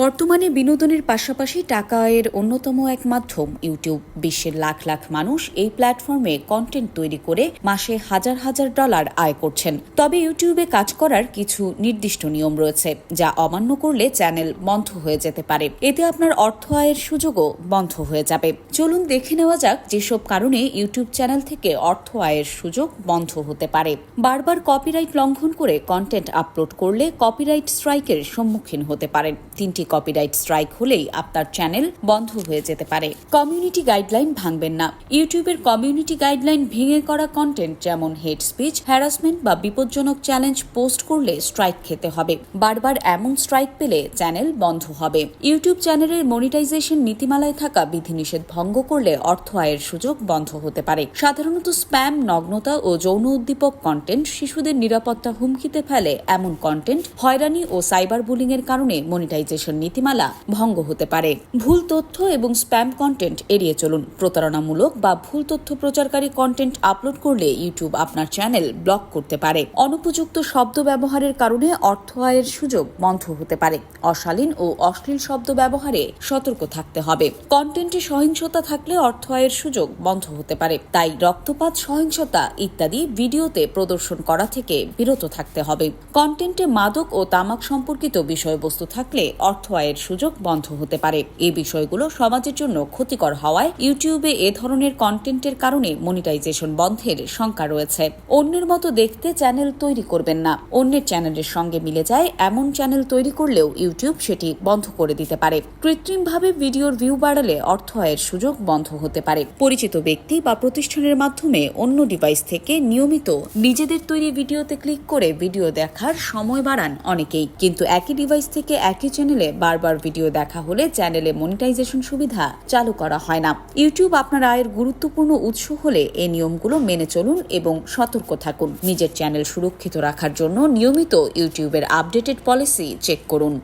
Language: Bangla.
বর্তমানে বিনোদনের পাশাপাশি টাকা আয়ের অন্যতম এক মাধ্যম, ইউটিউব। বিশ্বের লাখ লাখ মানুষ এই প্ল্যাটফর্মে কন্টেন্ট তৈরি করে মাসে হাজার হাজার ডলার আয় করছেন। তবে ইউটিউবে কাজ করার কিছু নির্দিষ্ট নিয়ম রয়েছে, যা অমান্য করলে চ্যানেল বন্ধ হয়ে যেতে পারে। এতে আপনার অর্থ আয়ের সুযোগও বন্ধ হয়ে যাবে। চলুন দেখে নেওয়া যাক যেসব কারণে ইউটিউব চ্যানেল থেকে অর্থ আয়ের সুযোগ বন্ধ হতে পারে। বারবার কপিরাইট লঙ্ঘন করে কন্টেন্ট আপলোড করলে কপিরাইট স্ট্রাইকের সম্মুখীন হতে পারেন। তিনটি কপিরাইট স্ট্রাইক হলেই আপনার চ্যানেল বন্ধ হয়ে যেতে পারে। কমিউনিটি গাইডলাইন ভাঙবেন না। ইউটিউবের কমিউনিটি গাইডলাইন ভেঙে করা কন্টেন্ট যেমন হেড স্পিচ হ্যারাসমেন্ট বা বিপজ্জনক চ্যালেঞ্জ পোস্ট করলে স্ট্রাইক খেতে হবে। বারবার এমন স্ট্রাইক পেলে চ্যানেল বন্ধ হবে। ইউটিউব চ্যানেলের মনিটাইজেশন নীতিমালায় থাকা বিধিনিষেধ ভঙ্গ করলে অর্থ আয়ের সুযোগ বন্ধ হতে পারে। সাধারণত স্প্যাম নগ্নতা ও যৌন উদ্দীপক কন্টেন্ট শিশুদের নিরাপত্তা হুমকিতে ফেলে। এমন কন্টেন্ট হয়রানি ও সাইবার বুলিং এর কারণে মনিটাইজেশন নীতিমালা ভঙ্গ হতে পারে। ভুল তথ্য এবং স্প্যাম কন্টেন্ট এড়িয়ে চলুন। প্রতারণামূলক বা ভুল তথ্য প্রচারকারী কন্টেন্ট আপলোড করলে ইউটিউব আপনার চ্যানেল ব্লক করতে পারে। অনুপযুক্ত শব্দ ব্যবহারের কারণে অর্থ আয়ের সুযোগ বন্ধ হতে পারে। অশালীন ও অশ্লীল শব্দ ব্যবহারে সতর্ক থাকতে হবে। কন্টেন্টে সহিংসতা থাকলে অর্থ আয়ের সুযোগ বন্ধ হতে পারে। তাই রক্তপাত, সহিংসতা ইত্যাদি ভিডিওতে প্রদর্শন করা থেকে বিরত থাকতে হবে। কন্টেন্টে মাদক ও তামাক সম্পর্কিত বিষয়বস্তু থাকলে অর্থ আয়ের সুযোগ বন্ধ হতে পারে। এই বিষয়গুলো সমাজের জন্য ক্ষতিকর হওয়ায় ইউটিউবে এ ধরনের কন্টেন্টের কারণে মনিটাইজেশন বন্ধের শঙ্কা রয়েছে। অন্যের মতো দেখতে চ্যানেল তৈরি করবেন না। অন্যের চ্যানেলের সঙ্গে মিলে যায় এমন চ্যানেল তৈরি করলেও ইউটিউব সেটি বন্ধ করে দিতে পারে। কৃত্রিমভাবে ভিডিওর ভিউ বাড়ালে অর্থ আয়ের সুযোগ বন্ধ হতে পারে। পরিচিত ব্যক্তি বা প্রতিষ্ঠানের মাধ্যমে অন্য ডিভাইস থেকে নিয়মিত নিজেদের তৈরি ভিডিওতে ক্লিক করে ভিডিও দেখার সময় বাড়ান অনেকেই। কিন্তু একই ডিভাইস থেকে একই চ্যানেলে বারবার ভিডিও দেখা হলে চ্যানেলে মনিটাইজেশন সুবিধা চালু করা হয় না। ইউটিউব আপনার আয়ের গুরুত্বপূর্ণ উৎস হলে এই নিয়মগুলো মেনে চলুন এবং সতর্ক থাকুন। নিজের চ্যানেল সুরক্ষিত রাখার জন্য নিয়মিত ইউটিউবের আপডেটেড পলিসি চেক করুন।